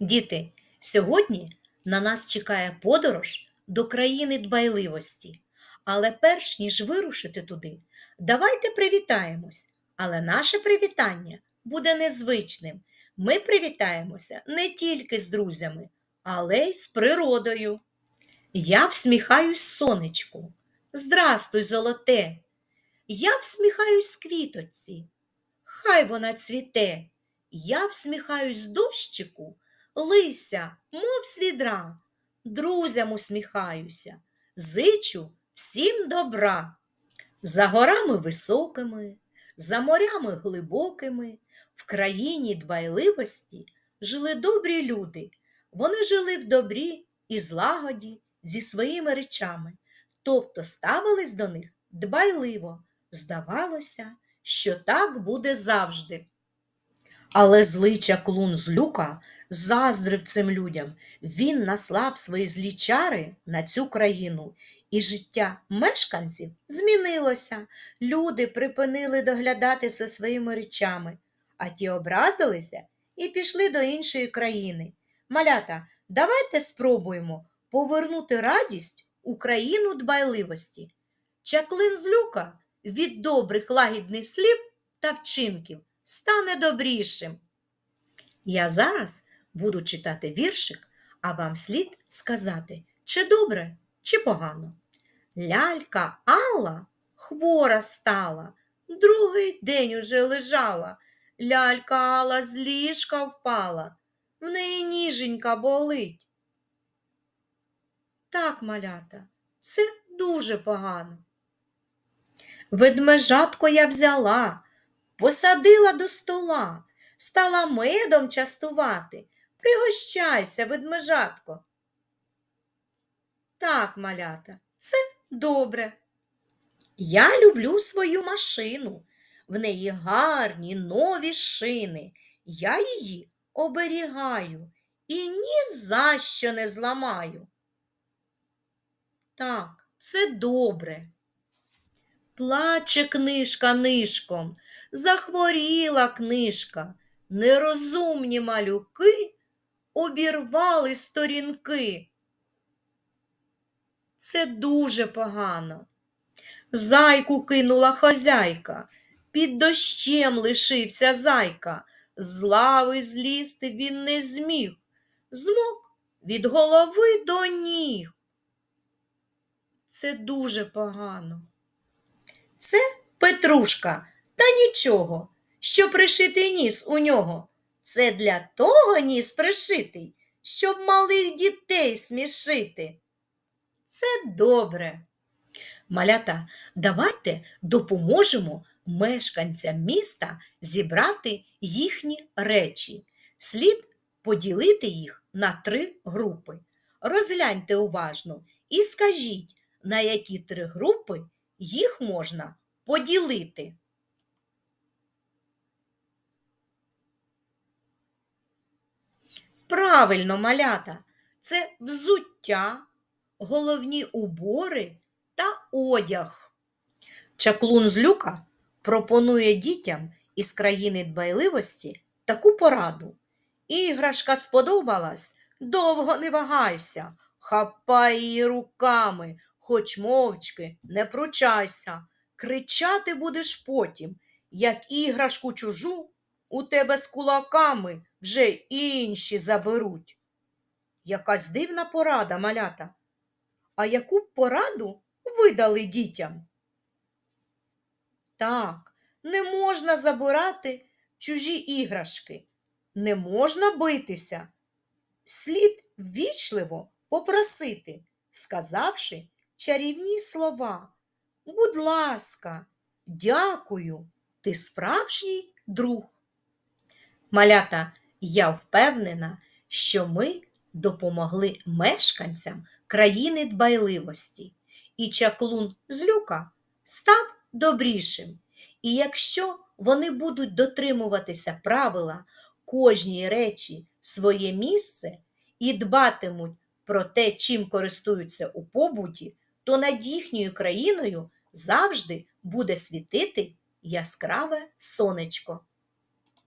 Діти, сьогодні на нас чекає подорож до країни дбайливості. Але перш ніж вирушити туди, давайте привітаємось. Але наше привітання буде незвичним. Ми привітаємося не тільки з друзями, але й з природою. Я всміхаюсь сонечку. Здрастуй, золоте. Я всміхаюсь квіточці. Хай вона цвіте. Я всміхаюсь дощику, лися, мов з відра. Друзям усміхаюся, зичу всім добра. За горами високими, за морями глибокими, в країні дбайливості жили добрі люди. Вони жили в добрі і злагоді зі своїми речами, тобто ставились до них дбайливо. Здавалося, що так буде завжди. Але злий чаклун з люка заздрив цим людям. Він наслав свої злі чари на цю країну, і життя мешканців змінилося. Люди припинили доглядати за своїми речами, а ті образилися і пішли до іншої країни. Малята, давайте спробуємо повернути радість у країну дбайливості. Чаклин з люка від добрих лагідних слів та вчинків стане добрішим. Я зараз буду читати віршик, а вам слід сказати, чи добре, чи погано. Лялька Алла хвора стала, другий день уже лежала. Лялька Алла з ліжка впала, в неї ніженька болить. Так, малята, це дуже погано. Ведмежатко я взяла, посадила до стола, стала медом частувати. Пригощайся, ведмежатко. Так, малята, це добре. Я люблю свою машину. В неї гарні нові шини. Я її оберігаю і ні за що не зламаю. Так, це добре. Плаче книжка нишком, захворіла книжка, нерозумні малюки обірвали сторінки. Це дуже погано. Зайку кинула хазяйка, під дощем лишився зайка, з лави злізти він не зміг, змок від голови до ніг. Це дуже погано. Це Петрушка, та нічого, що пришитий ніс у нього. Це для того ніс пришитий, щоб малих дітей смішити. Це добре. Малята, давайте допоможемо мешканцям міста зібрати їхні речі. Слід поділити їх на три групи. Розгляньте уважно і скажіть, на які три групи їх можна поділити. Правильно, малята, це взуття, головні убори та одяг. Чаклун з люка пропонує дітям із країни дбайливості таку пораду. Іграшка сподобалась, довго не вагайся, хапай її руками, хоч мовчки не пручайся. Кричати будеш потім, як іграшку чужу у тебе з кулаками вже інші заберуть. Якась дивна порада, малята. А яку пораду ви дали дітям? Так, не можна забирати чужі іграшки, не можна битися. Слід ввічливо попросити, сказавши чарівні слова. Будь ласка, дякую, ти справжній друг. Малята, я впевнена, що ми допомогли мешканцям країни дбайливості, і чаклун з люка став добрішим. І якщо вони будуть дотримуватися правила кожній речі своє місце і дбатимуть про те, чим користуються у побуті, то над їхньою країною завжди буде світити яскраве сонечко.